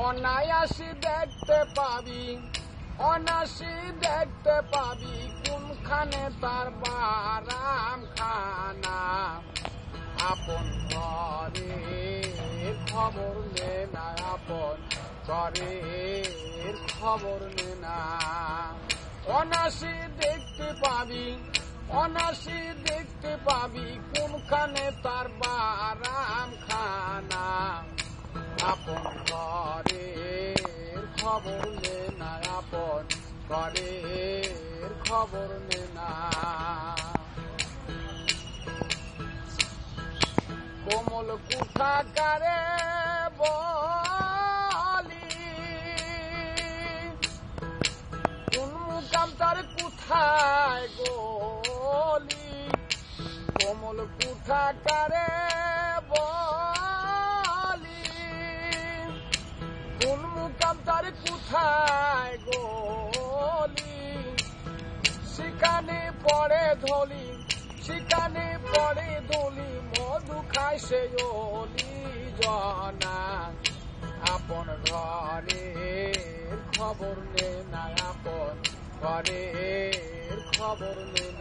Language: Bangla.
অনায়াসি দেখতে পাবি অনাসি দেখতে পাবি কোনখানে তার বারাম খানা আপন ঘরে খবর নে না, আপন ঘরে খবর নে না। অনাসি দেখতে পাবি অনাসি দেখতে পাবি কোনখানে তার বারাম খানা আপন ঘরে খবর নে না আপন ঘরে খবর নে না কোমল কুঠাকারে বলি, কোন মুকাম তার কোথায় গলি? কোমল কুঠাকারে তার কোথায় গলি? সেখানে পড়ে ধলি, সেখানে পড়ে ধলি, মধু খায় সে অলি জনা। আপন ঘরের খবর নে না, আপন ঘরের খবর নে না।